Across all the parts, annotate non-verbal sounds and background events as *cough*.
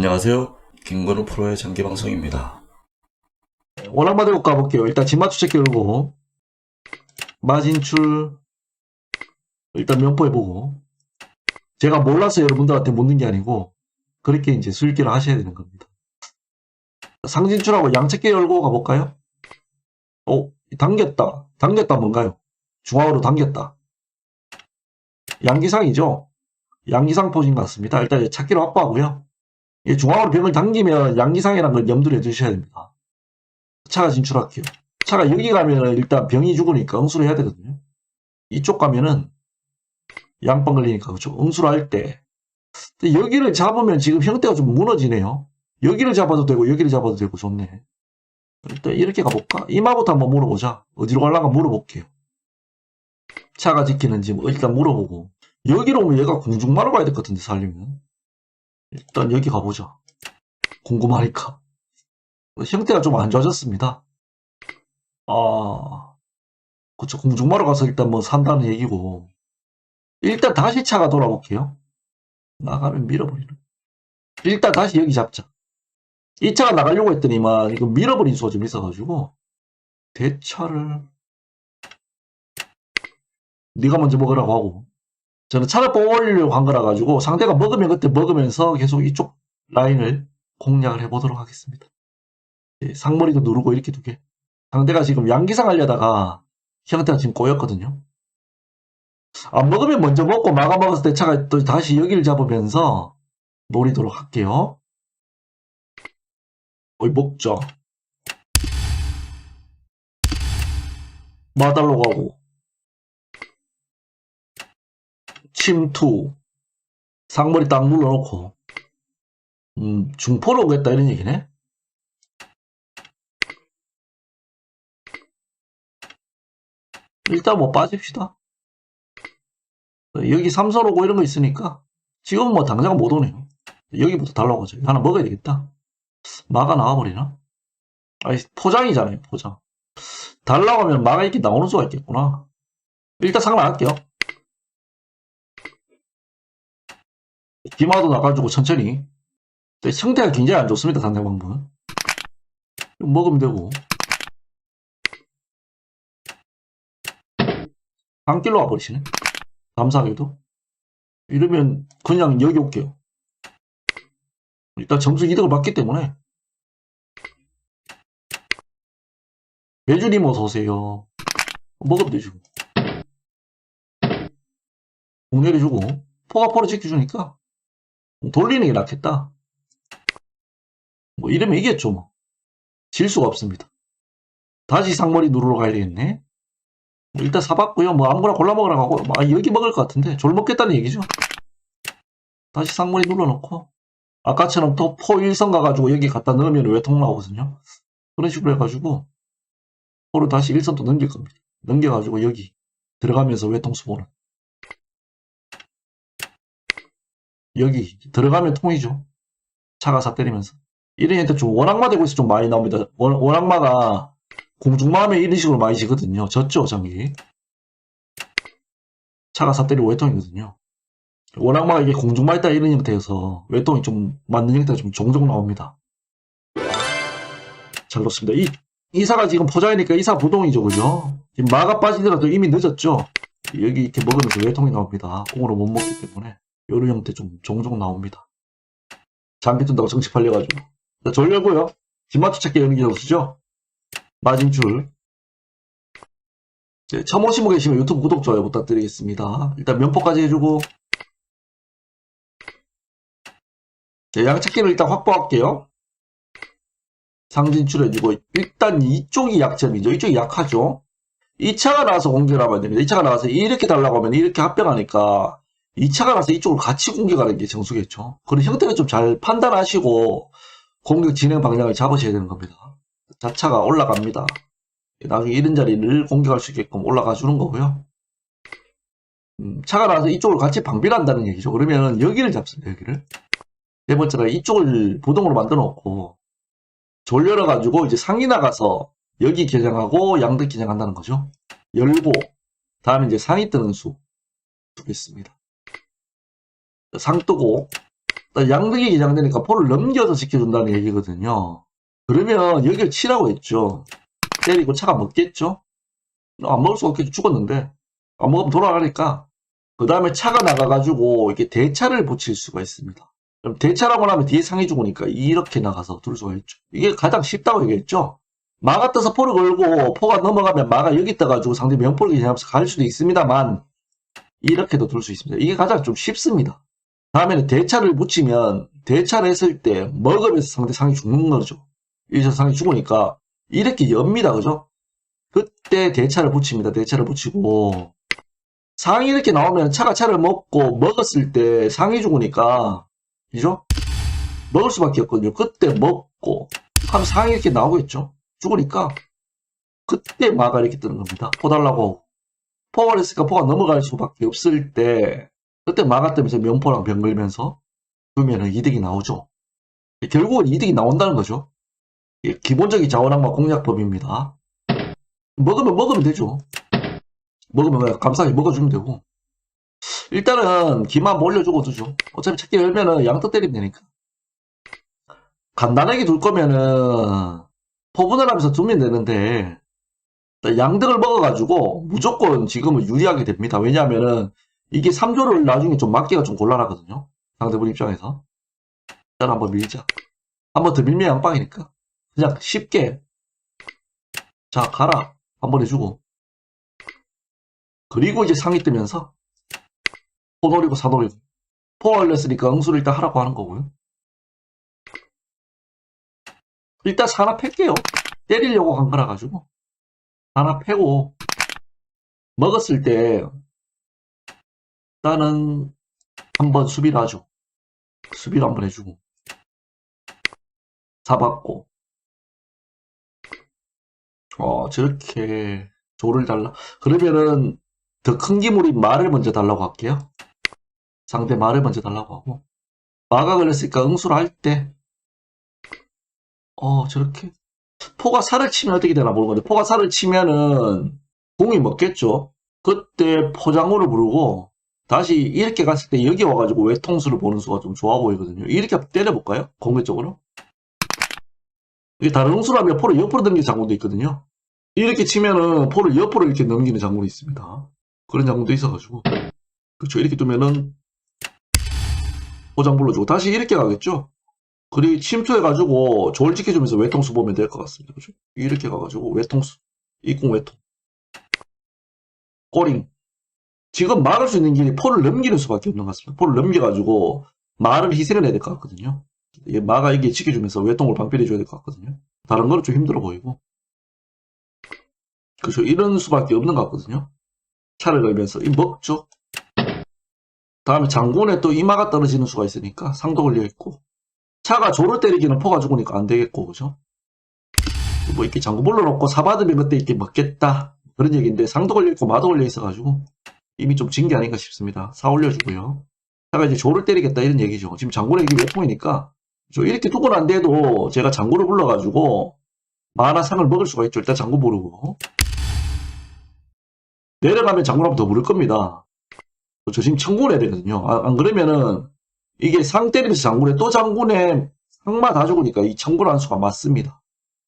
안녕하세요. 김건우 프로의 장기 방송입니다. 오락마대고 가볼게요. 일단 체크 열고 마진출 일단 면포해보고 제가 몰라서 여러분들한테 묻는 게 아니고 그렇게 이제 수익기를 하셔야 되는 겁니다. 상진출하고 양체계 열고 가볼까요? 오, 당겼다. 당겼다 뭔가요? 중앙으로 당겼다. 양기상이죠? 양기상 포진 같습니다. 일단 찾기를 확보하고요. 이 중앙으로 벽을 당기면 양기상이라는 걸 염두를 해두셔야 됩니다. 차가 진출할게요. 차가 여기 가면은 일단 병이 죽으니까 응수를 해야 되거든요. 이쪽 가면은 양방 걸리니까 그죠? 응수를 할 때. 여기를 잡으면 지금 형태가 좀 무너지네요. 여기를 잡아도 되고 여기를 잡아도 되고 좋네. 일단 이렇게 가볼까? 이마부터 한번 물어보자. 어디로 갈라가 물어볼게요. 차가 지키는지 뭐 일단 물어보고. 여기로 오면 얘가 공중마로 가야 될 것 같은데 살리면. 일단 여기 가보자. 궁금하니까. 형태가 좀 안 좋아졌습니다. 아, 그쵸. 공중마로 가서 일단 뭐 산다는 얘기고. 일단 다시 차가 돌아볼게요. 나가면 밀어버리는. 일단 다시 여기 잡자. 이 차가 나가려고 했더니만 이거 밀어버린 수가 좀 있어가지고 대차를 네가 먼저 먹으라고 하고 저는 차를 뽑으려고 한 거라 가지고 상대가 먹으면 그때 먹으면서 계속 이쪽 라인을 공략을 해보도록 하겠습니다. 예, 상머리도 누르고 이렇게 두 개. 상대가 지금 양기상 하려다가 형태가 지금 꼬였거든요. 안 먹으면 먼저 먹고 마가 먹었을 때 차가 또 다시 여기를 잡으면서 노리도록 할게요. 어이 먹자. 마달로 가고 침투 상머리 딱 눌러놓고 음 중포로 오겠다 이런 얘기네. 일단 뭐 빠집시다. 여기 삼선 오고 이런 거 있으니까 지금은 뭐 당장 못 오네요. 여기부터 달라고 하죠. 하나 먹어야 되겠다. 마가 나와버리나? 아니 포장이잖아요 포장. 달라고 하면 마가 이렇게 나오는 수가 있겠구나. 일단 상관 안 할게요. 기마도 나가지고 천천히. 상태가 굉장히 안 좋습니다 상대방분. 먹으면 되고. 강길로 와버리시네. 감사하게도. 이러면 그냥 여기 올게요. 일단 점수 이득을 받기 때문에. 매주님 어서오세요. 먹으면 되죠. 공내려주고, 포가포로 지켜주니까, 돌리는 게 낫겠다. 뭐, 이러면 이겼죠, 뭐. 질 수가 없습니다. 다시 상머리 누르러 가야 되겠네. 뭐 일단 사봤고요. 뭐 아무거나 골라 먹으라고 하고 아, 여기 먹을 것 같은데 졸 먹겠다는 얘기죠. 다시 상머리 눌러놓고 아까처럼 또 포 일선 가가지고 여기 갖다 넣으면 외통 나오거든요. 그런 식으로 해가지고 포를 다시 일선 또 넘길 겁니다. 넘겨가지고 여기 들어가면서 외통 수 보는 여기 들어가면 통이죠. 차가 사 때리면서 이런 애들 좀 원악마 되고 있어 좀 많이 나옵니다. 원, 원악마가 공중마음에 이런 식으로 많이 지거든요. 졌죠, 장기. 차가 삿대리 외통이거든요. 워낙막 이게 공중마 있다 이런 형태여서 외통이 좀 맞는 형태가 좀 종종 나옵니다. 잘 놓습니다. 이, 이사가 지금 포장이니까 이사 부동이죠, 그죠? 지금 마가 빠지더라도 이미 늦었죠? 여기 이렇게 먹으면서 외통이 나옵니다. 공으로 못 먹기 때문에. 이런 형태 좀 종종 나옵니다. 장기 뜬다고 정치 팔려가지고. 자, 졸려고요. 뒷마트 찾기 연기 점수죠? 마진줄. 네, 처음 오시고 계시면 유튜브 구독, 좋아요 부탁드리겠습니다. 일단 면포까지 해주고, 네, 양찾기를 일단 확보할게요. 상진출해주고, 일단 이쪽이 약점이죠. 이쪽이 약하죠. 2차가 나와서 공격을 하면 됩니다. 2차가 나와서 이렇게 달라고 하면 이렇게 합병하니까, 2차가 나와서 이쪽을 같이 공격하는 게 정수겠죠. 그런 형태를 좀 잘 판단하시고, 공격 진행 방향을 잡으셔야 되는 겁니다. 자차가 올라갑니다. 나중에 이런 자리를 공격할 수 있게끔 올라가 주는 거고요. 음, 차가 나와서 이쪽을 같이 방비를 한다는 얘기죠. 그러면 여기를 잡습니다. 여기를. 네 번째가 이쪽을 부동으로 만들어 놓고 졸려러 가지고 이제 상이 나가서 여기 개장하고 양득 개장한다는 거죠. 열고 다음에 이제 상이 뜨는 수 두겠습니다. 상 뜨고 양득이 기장되니까 포를 넘겨서 지켜준다는 얘기거든요. 그러면 여기를 치라고 했죠. 때리고 차가 먹겠죠? 안 먹을 수가 없겠죠. 죽었는데. 안 먹으면 돌아가니까. 그 다음에 차가 나가가지고 이렇게 대차를 붙일 수가 있습니다. 그럼 대차라고 하면 뒤에 상이 죽으니까 이렇게 나가서 둘 수가 있죠. 이게 가장 쉽다고 얘기했죠. 마가 떠서 포를 걸고 포가 넘어가면 마가 여기 떠가지고 상대 명포를 기념하면서 갈 수도 있습니다만 이렇게도 둘 수 있습니다. 이게 가장 좀 쉽습니다. 다음에는 대차를 붙이면 대차를 했을 때 먹으면서 상대 상이 죽는 거죠. 이래서 상이 죽으니까 이렇게 엽니다. 그죠? 그때 대차를 붙입니다. 대차를 붙이고 상이 이렇게 나오면 차가 차를 먹고 먹었을 때 상이 죽으니까 그죠? 먹을 수밖에 없거든요. 그때 먹고 하면 상이 이렇게 나오겠죠. 죽으니까 그때 마가 이렇게 뜨는 겁니다. 포 달라고 하고 포가 했으니까 포가 넘어갈 수밖에 없을 때 그때 마가 뜨면서 명포랑 병 걸면서 두면은 이득이 나오죠. 결국은 이득이 나온다는 거죠. 이게 기본적인 자원항마 공략법입니다. 먹으면 먹으면 되죠. 먹으면 감사하게 먹어주면 되고 일단은 기만 뭐 올려주고 두죠. 어차피 찾기 열면은 양떡 때리면 되니까. 간단하게 둘 거면은 포분을 하면서 두면 되는데 양득을 먹어가지고 무조건 지금은 유리하게 됩니다. 왜냐하면은 이게 3조를 나중에 좀 막기가 좀 곤란하거든요. 상대분 입장에서. 일단 한번 밀자. 한번 더 밀면 양빵이니까. 그냥 쉽게. 자, 가라. 한번 해주고. 그리고 이제 상이 뜨면서 포 노리고 사 노리고. 포 올렸으니까 응수를 일단 하라고 하는 거고요. 일단 사나 팰게요. 때리려고 간 거라 가지고. 하나 패고 먹었을 때 일단은 한번 수비를 하죠. 수비를 한번 해주고 잡았고 어 저렇게 조를 달라 그러면은 더 큰 기물이 말을 먼저 달라고 할게요. 상대 말을 먼저 달라고 하고 마가 걸렸으니까 응수를 할 때 어 저렇게 포가 살을 치면 어떻게 되나 모르는 건데 포가 살을 치면은 공이 먹겠죠. 그때 포장으로 부르고 다시 이렇게 갔을 때 여기 와가지고 외통수를 보는 수가 좀 좋아 보이거든요. 이렇게 때려볼까요? 공격적으로? 이게 다른 홍수라면 포를 옆으로 넘기는 장군도 있거든요. 이렇게 치면은 포를 옆으로 이렇게 넘기는 장군이 있습니다. 그런 장군도 있어가지고 그렇죠. 이렇게 두면은 포장 불러주고 다시 이렇게 가겠죠. 그리 침투해가지고 조를 지켜주면서 외통수 보면 될 것 같습니다. 그죠? 이렇게 가가지고 외통수, 이공 외통, 꼬링. 지금 막을 수 있는 길이 포를 넘기는 수밖에 없는 것 같습니다. 포를 넘겨가지고 말을 희생을 해야 될 것 같거든요. 마가 이게 지켜주면서 외통을 방패해줘야 될 것 같거든요. 다른 거는 좀 힘들어 보이고. 그죠? 이런 수밖에 없는 것 같거든요. 차를 걸면서 이 먹죠. 다음에 장군에 또 이마가 떨어지는 수가 있으니까 상도 걸려 있고. 차가 조를 때리기는 포가 죽으니까 안 되겠고, 그죠? 뭐 이렇게 장구 불러놓고 사받으면 그때 이렇게 먹겠다. 그런 얘기인데 상도 걸려있고 마도 걸려있어가지고 이미 좀 진 게 아닌가 싶습니다. 사 올려주고요. 차가 이제 조를 때리겠다 이런 얘기죠. 지금 장군의 이게 외통이니까 저 이렇게 두고는 안 돼도 제가 장구를 불러가지고 마나 상을 먹을 수가 있죠. 일단 장구 부르고 내려가면 장군 한번 더 부를 겁니다. 저 지금 청군해야 되거든요. 아, 안 그러면은 이게 상 때리면서 장군에 또 장군에 상마 다 죽으니까 이한 수가 맞습니다.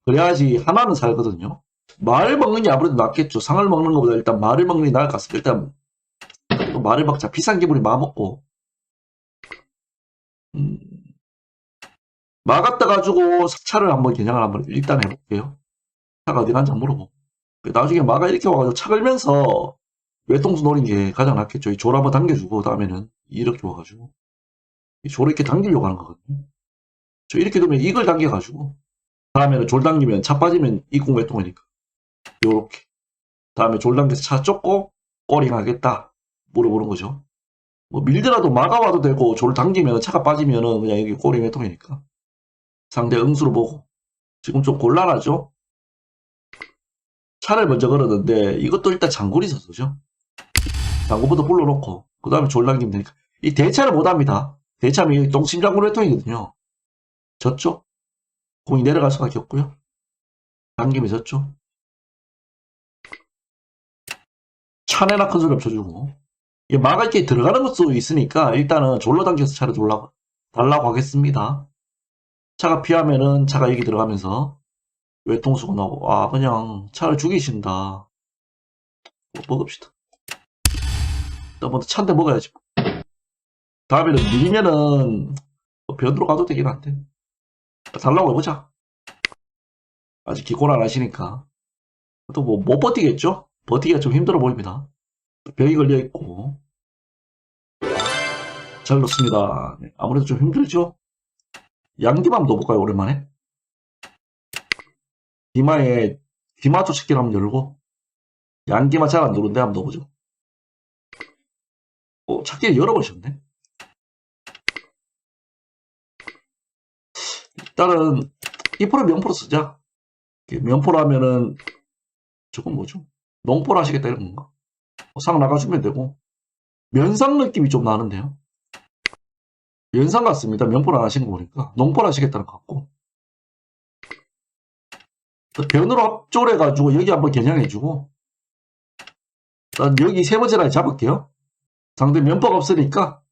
그래야지 하나는 살거든요. 말을 먹는 게 아무래도 낫겠죠. 상을 먹는 것보다 일단 말을 먹는 게 나을 것 같습니다. 일단 말을 먹자. 비싼 기분이 마먹고 음, 마 갖다 가지고 차를 한번 겨냥을 한번 일단 해볼게요. 차가 어디 간지 물어보고 나중에 마가 이렇게 와가지고 차 걸면서 외통수 노린 게 가장 낫겠죠. 이 조를 한번 당겨주고 다음에는 이렇게 와가지고 이 조를 이렇게 당기려고 하는 거거든요. 저 이렇게 두면 이걸 당겨가지고 다음에는 졸 당기면 차 빠지면 이공 외통이니까 요렇게 다음에 졸 당겨서 차 쫓고 꼬링 하겠다 물어보는 거죠. 뭐 밀더라도 막아와도 되고 졸 당기면 차가 빠지면은 그냥 여기 꼬링 외통이니까 상대 응수로 보고 지금 좀 곤란하죠. 차를 먼저 걸었는데 이것도 일단 장군이 있었죠. 장군부터 불러놓고 그 다음에 졸 당기면 되니까 이 대차를 못합니다. 대차면 똥심장군 외통이거든요. 졌죠? 공이 내려갈 수밖에 없고요. 당김이 졌죠. 차내나 큰 소리 없어주고 마가 이렇게 들어가는 것도 있으니까 일단은 졸로 당겨서 차를 돌라 달라고 하겠습니다. 차가 피하면은 차가 여기 들어가면서 외통수가 나오고 아 그냥 차를 죽이신다. 뭐 먹읍시다. 일단 먼저 차인데 먹어야지. 다음에는 밀리면은 뭐 변으로 가도 되긴 한데 달라고 해보자. 아직 기권 안 하시니까 또 뭐 못 버티겠죠? 버티기가 좀 힘들어 보입니다. 병이 걸려 있고 잘 넣습니다. 네, 아무래도 좀 힘들죠? 양기만 넣어볼까요, 오랜만에? 기마에, 기마 조치기를 한번 열고, 양기마 잘 안 누른데 한번 넣어보죠. 어, 찾기를 열어보셨네? 일단은, 2% 명포로 쓰자. 하면은, 저건 뭐죠? 농포로 하시겠다 이런 건가? 어, 상 나가주면 되고, 면상 느낌이 좀 나는데요? 연상 같습니다. 면포를 안 하신 거 보니까. 농포를 하시겠다는 것 같고. 또 변으로 합조해가지고 여기 한번 겨냥해주고. 일단 여기 세 번째 라인 잡을게요. 상대 면포가 없으니까.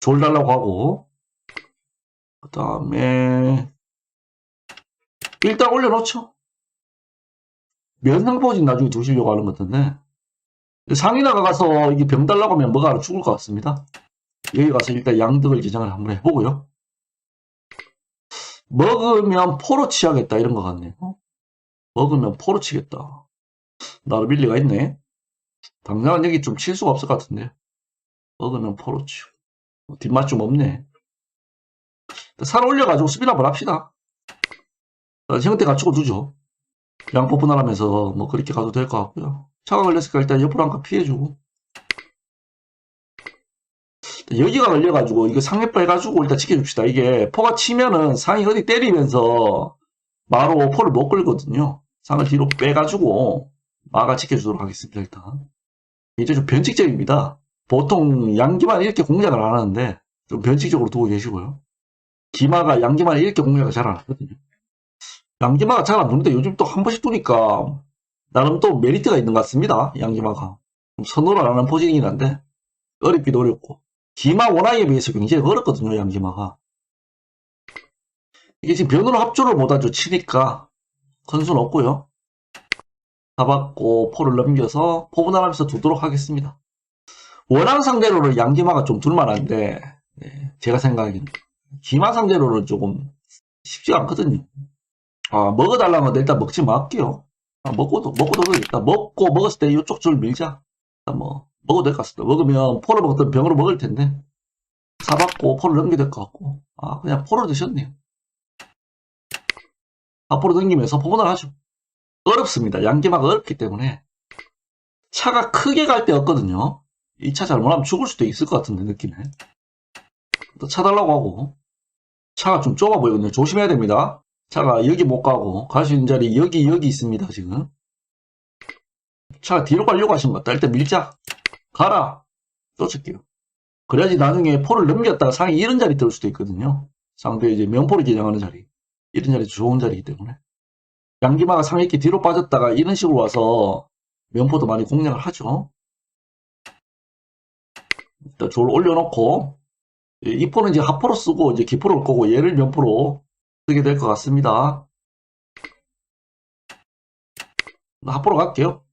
졸 달라고 하고. 그 다음에. 일단 올려놓죠. 면상포진 나중에 두시려고 하는 것 같은데. 상이 나가서 이게 병 달라고 하면 뭐가 죽을 것 같습니다. 여기 가서 일단 양득을 지정을 한번 해보고요. 먹으면 포로 치야겠다 이런 것 같네요. 먹으면 포로 치겠다. 나름 일리가 있네. 당장은 여기 좀 칠 수가 없을 것 같은데. 먹으면 포로 치고. 뒷맛 좀 없네. 살 올려가지고 한번 합시다. 형태 갖추고 두죠. 양포 분할하면서 뭐 그렇게 가도 될 것 같고요. 차가 걸렸으니까 일단 옆으로 한 칸 피해주고 여기가 걸려가지고 이거 상해 빼가지고 일단 지켜줍시다. 이게 포가 치면은 상이 어디 때리면서 바로 포를 못 끌거든요. 상을 뒤로 빼가지고 마가 지켜주도록 하겠습니다. 일단 이제 좀 변칙적입니다. 보통 양기만 이렇게 공략을 안 하는데 좀 변칙적으로 두고 계시고요. 기마가 양기만 이렇게 공략을 잘 안 하거든요. 양기마가 잘안 두는데 요즘 또 한 번씩 두니까 나름 또 메리트가 있는 것 같습니다. 양기마가. 좀 선호를 안 하는 포징이긴 한데, 어렵기도 어렵고. 기마 원화에 비해서 굉장히 어렵거든요, 양기마가. 이게 지금 변으로 합조를 못하죠, 치니까. 큰 수는 없고요. 잡았고, 포를 넘겨서 포분할하면서 두도록 하겠습니다. 원앙 상대로는 양기마가 좀 둘만한데, 네, 제가 생각하기에는. 기마 상대로는 조금 쉽지가 않거든요. 아, 먹어달라는 건데 일단 먹지 말게요. 아, 먹고도, 먹고도 되겠다. 먹고 먹었을 때 이쪽 줄 밀자. 뭐, 먹어도 될 것 같습니다. 먹으면 포를 먹었던 병으로 먹을 텐데. 사받고 포를 넘겨야 될 것 같고. 아, 그냥 포로 드셨네요. 앞으로 넘기면서 포분을 하죠. 어렵습니다. 양기마가 어렵기 때문에. 차가 크게 갈데 없거든요. 이 차 잘못하면 죽을 수도 있을 것 같은데, 느낌에. 또 차 달라고 하고. 차가 좀 좁아 보이거든요. 조심해야 됩니다. 차가 여기 못 가고 갈 수 있는 자리 여기 여기 있습니다 지금. 차가 뒤로 가려고 하신 것 같다 일단 밀자. 가라. 쫓을게요. 그래야지 나중에 포를 넘겼다가 상이 이런 자리 들 수도 있거든요. 상대 이제 면포를 개량하는 자리. 이런 자리 좋은 자리이기 때문에. 양기마가 상이 이렇게 뒤로 빠졌다가 이런 식으로 와서 면포도 많이 공략을 하죠. 일단 졸 올려놓고 이 포는 이제 하포로 쓰고 이제 기포로 올 거고 얘를 면포로 쓰게 될 것 같습니다. 합보로 갈게요.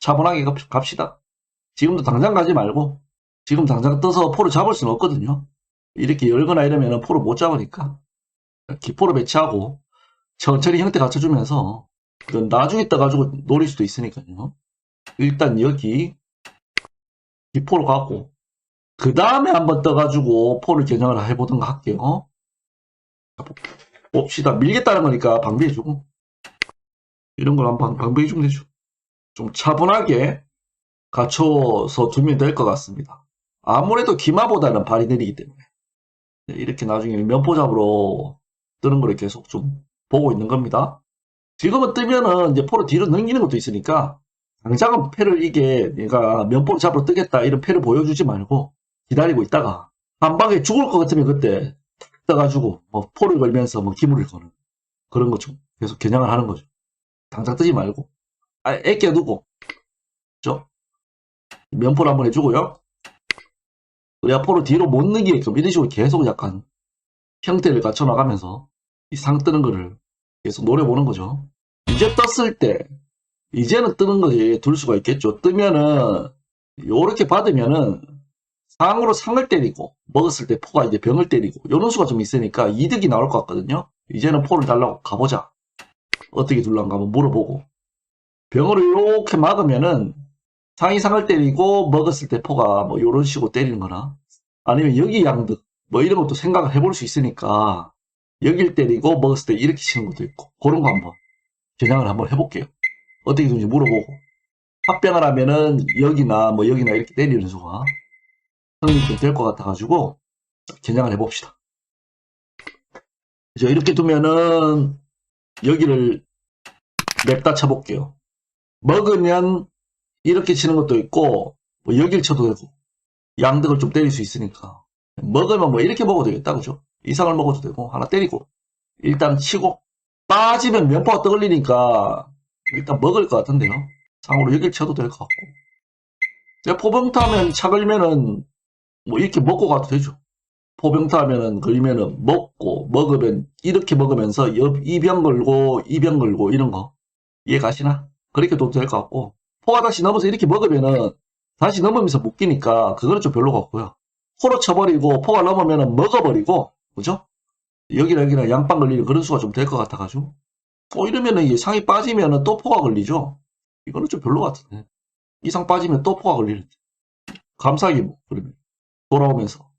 차분하게 갑- 갑시다. 지금도 당장 가지 말고 지금 당장 떠서 포를 잡을 수는 없거든요. 이렇게 열거나 이러면 포를 못 잡으니까 기포를 배치하고 천천히 형태 갖춰주면서 그 나중에 떠가지고 노릴 수도 있으니까요. 일단 여기 기포로 가고 그 다음에 한번 떠가지고 포를 겨냥을 해보던가 할게요. 봅시다. 밀겠다는 거니까 방비해주고 이런 걸 한번 방비해주면 되죠. 좀 차분하게 갖춰서 두면 될 것 같습니다. 아무래도 기마보다는 발이 느리기 때문에 네, 이렇게 나중에 면포 잡으러 뜨는 걸 계속 좀 보고 있는 겁니다. 지금은 뜨면은 이제 포를 뒤로 넘기는 것도 있으니까 당장은 패를 이게 내가 면포를 잡으러 뜨겠다 이런 패를 보여주지 말고 기다리고 있다가 한 방에 죽을 것 같으면 그때 떠가지고 뭐 포를 걸면서 뭐 기물을 거는 그런 거 좀 계속 겨냥을 하는 거죠. 당장 뜨지 말고 아 애껴 두고 그죠? 면포를 한번 해주고요. 그래야 포를 뒤로 못 넣기게끔 이런 식으로 계속 약간 형태를 갖춰 나가면서 이 상 뜨는 거를 계속 노려보는 거죠. 이제 떴을 때 이제는 뜨는 거지 둘 수가 있겠죠. 뜨면은 요렇게 받으면은 상으로 상을 때리고 먹었을 때 포가 이제 병을 때리고 요런 수가 좀 있으니까 이득이 나올 것 같거든요. 이제는 포를 달라고 가보자. 어떻게 둘란가 한번 물어보고 병으로 이렇게 막으면은 상이 상을 때리고 먹었을 때 포가 뭐 요런 식으로 때리는 거나 아니면 여기 양득 뭐 이런 것도 생각을 해볼 수 있으니까 여길 때리고 먹었을 때 이렇게 치는 것도 있고 그런 거 한번 겨냥을 한번 해볼게요. 어떻게 되는지 물어보고 합병을 하면은 여기나 뭐 여기나 이렇게 때리는 수가 성립이 좀 될 것 같아가지고 겨냥을 해봅시다. 그죠? 이렇게 두면은 여기를 냅다 쳐볼게요. 먹으면 이렇게 치는 것도 있고 뭐 여길 쳐도 되고 양득을 좀 때릴 수 있으니까 먹으면 뭐 이렇게 먹어도 되겠다 그죠? 이상을 먹어도 되고 하나 때리고 일단 치고 빠지면 면포가 떠올리니까 일단 먹을 것 같은데요. 상으로 여길 쳐도 될 것 같고 제가 포병타면 차 걸면은 뭐 이렇게 먹고 가도 되죠. 포병타면은 걸리면은 먹고 먹으면 이렇게 먹으면서 옆 이병 걸고 이병 걸고 이런 거 이해 가시나? 그렇게 도될 것 같고 포가 다시 넘어서 이렇게 먹으면은 다시 넘으면서 묶이니까 그거는 좀 별로 같고요. 포로 쳐버리고 포가 넘으면은 먹어버리고 그죠? 여기나 여기나 양빵 걸리는 그런 수가 좀 될 것 같아가지고 어 이러면은 이게 상이 빠지면은 또 포가 걸리죠. 이거는 좀 별로 같은데 이상 빠지면 또 포가 걸리는데 감사하게 뭐 그러면 돌아오면서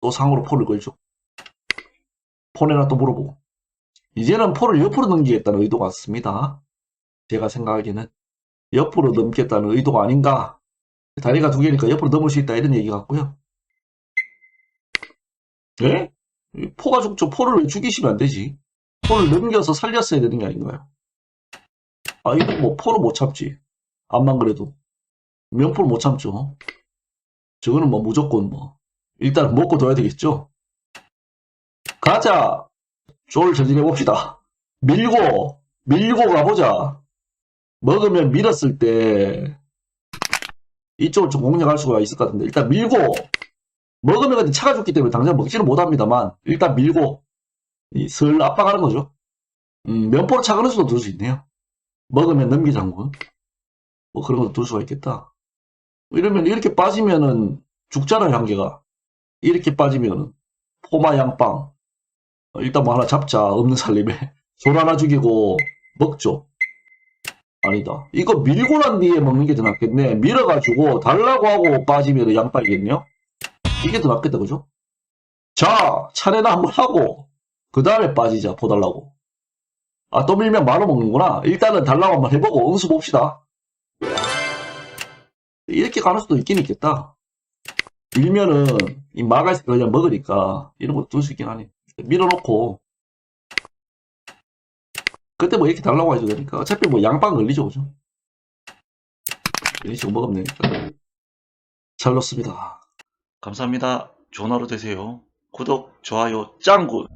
또 상으로 포를 걸죠. 폰에나 또 물어보고 이제는 포를 옆으로 넘기겠다는 의도가 같습니다. 제가 생각하기에는 옆으로 넘겠다는 의도가 아닌가. 다리가 두 개니까 옆으로 넘을 수 있다 이런 얘기 같고요. 예? 이 포가 죽죠. 포를 왜 죽이시면 안 되지? 포를 넘겨서 살렸어야 되는 게 아닌가요? 아, 이거 뭐 포를 못 참지. 암만 그래도. 명포를 못 참죠. 저거는 뭐 무조건 뭐. 일단 먹고 둬야 되겠죠? 가자! 쫄 전진해 봅시다. 밀고, 밀고 가보자. 먹으면 밀었을 때 이쪽을 좀 공략할 수가 있을 것 같은데 일단 밀고 먹으면 근데 차가 죽기 때문에 당장 먹지는 못합니다만 일단 밀고 이슬 압박하는 거죠. 음, 면포로 차가는 수도 둘 수 있네요. 먹으면 넘기 장군 뭐 그런 것도 둘 수가 있겠다. 이러면 이렇게 빠지면은 죽잖아요 한계가. 이렇게 빠지면은 포마 양빵 어, 일단 뭐 하나 잡자 없는 살림에 *laughs* 솔 하나 죽이고 먹죠. 아니다. 이거 밀고 난 뒤에 먹는 게 더 낫겠네. 밀어가지고 달라고 하고 빠지면 양빨이겠네요. 이게 더 낫겠다, 그죠? 자, 차례나 한번 하고 그 다음에 빠지자, 보달라고. 아, 또 밀면 말로 먹는구나. 일단은 달라고 한번 해보고 응수 봅시다. 이렇게 가는 수도 있긴 있겠다. 밀면은 이 마가 있을 때 그냥 먹으니까 이런 것도 둘 수 있긴 하네. 밀어놓고 그때 뭐 이렇게 달라고 해도 되니까 어차피 뭐 양빵 걸리죠 그죠 이런 식으로 먹으면 되니까 잘 넣습니다 감사합니다. 좋은 하루 되세요. 구독, 좋아요, 짱구!